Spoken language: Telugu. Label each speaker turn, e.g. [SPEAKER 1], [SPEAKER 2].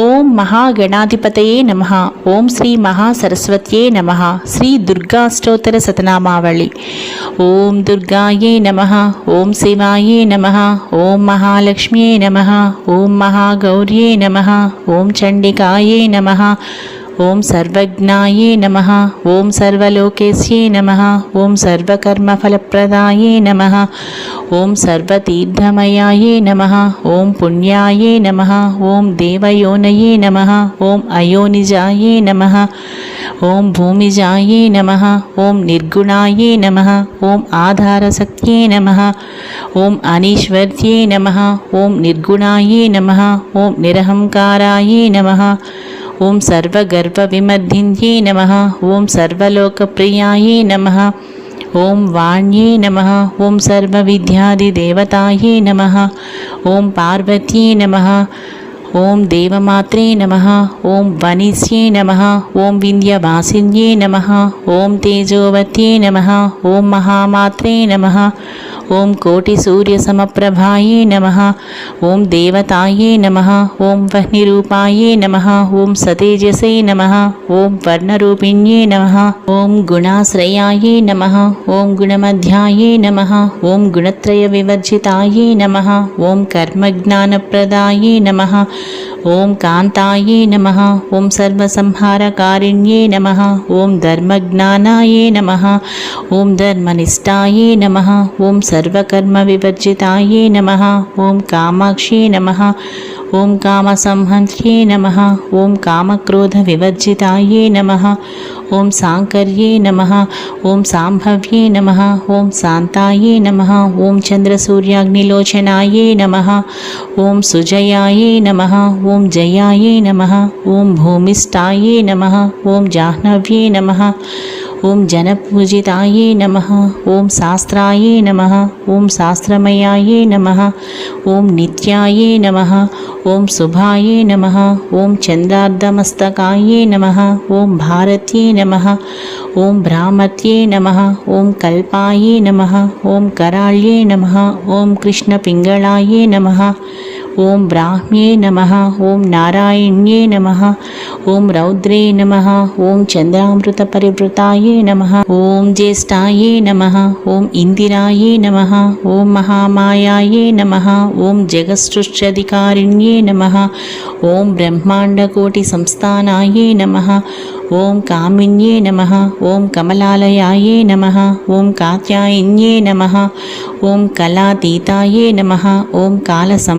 [SPEAKER 1] ఓం మహాగణాధిపతయే నమ. ఓం శ్రీ మహాసరస్వత్యే నమ. శ్రీ దుర్గాష్టోత్తర సతనామావళి. ఓం దుర్గాయే నమ. ఓం శివాయే నమ. ఓం మహాలక్ష్మ్యే నమ. ఓం మహాగౌర్యే నమ. ఓం చండికాయే నమ. ఓం సర్వజ్ఞాయే నమ ఓం సర్వలోకేశ్యే నమ ఓం సర్వకర్మఫలప్రదాయే నమ ఓం సర్వతీర్థమయాయే నమ ఓం పుణ్యాయే నమ ఓం దేవయోనయే నమ ఓం అయోనిజాయే నమ ఓం భూమిజాయే నమ ఓం నిర్గుణాయే నమ ఓం ఆధారసక్త్యే నమ ఓం అనీశ్వర్యే నమ ఓం నిర్గుణాయే నమ ఓం నిరహంకారాయే నమ ओम सर्वगर्भविमध्यिन्यै नमः, ओम सर्वलोकप्रियायै नम ओं वाण्ये नम ओं सर्वविद्यादिदेवतायै नम ओं पार्वत्यै नम ओं देवमात्रे नम ओं वनिस्ये नम ओं विंध्यवासी नम ओं तेजोवत्ये नम ओं महामात्रे नम ॐ कोटिसूर्यसमप्रभायै नमः ॐ देवतायै नमः ॐ वह्निरूपायै नमः ॐ सतेजसे नमः ॐ वर्णरूपिण्ये नमः ॐ गुणाश्रयायै नमः ॐ गुणमध्यायै नमः ॐ गुणत्रयविवर्जितायै नमः ॐ कर्मज्ञानप्रदायै नमः ॐ कान्तायै नमः ॐ सर्वसंहारकारिण्ये नमः ॐ धर्मज्ञानाय नमः ॐ धर्मनिष्ठायै नमः सर्वकर्म विवर्जिताये नमः ॐ कामाक्ष्यै नमः ओं काम ॐ कामसंहन्त्र्ये नमः ॐ कामक्रोधविवर्जितायै नम ओं साङ्कर्ये नम ओं साम्भव्ये नम ओं शान्तायै नम ओं चन्द्रसूर्याग्निलोचनायै नम ओं सुजयाये नम ओं जयाये नम ओं भूमिष्ठायै नम ओं जाह्नव्ये नम ओं जनपूजिताय नम ओं शास्त्रायै नम ओं शास्त्रमयायै नम ओं नित्यायै नमः ॐ शुभायै नमः ॐ चन्द्रार्धमस्तकायै नमः ॐ भारत्यै नमः ॐ भ्रामत्यै नमः ॐ कल्पायै नमः ॐ कराळ्ये नमः ॐ कृष्णपिङ्गळायै नमः। ఓం బ్రాహ్మ్యే నమ ఓం నారాయణ్యే నమ ఓం రౌద్రే నమ ఓం చంద్రామృత పరివృతాయే నమ ఓం జ్యేష్ఠాయే నమ ఓం ఇందిరాయే నమ ఓం మహామాయాయే నమ ఓం జగసృష్ట్యధికారిణ్యే నమ ఓం బ్రహ్మాండకోటి సంస్థానాయే నమ ఓం కామిన్యే నమ ఓం కమలాలయాయే నమ ఓం కాత్యాయన్యే నమ ఓం కళాతీతాయే నమ ఓం కాల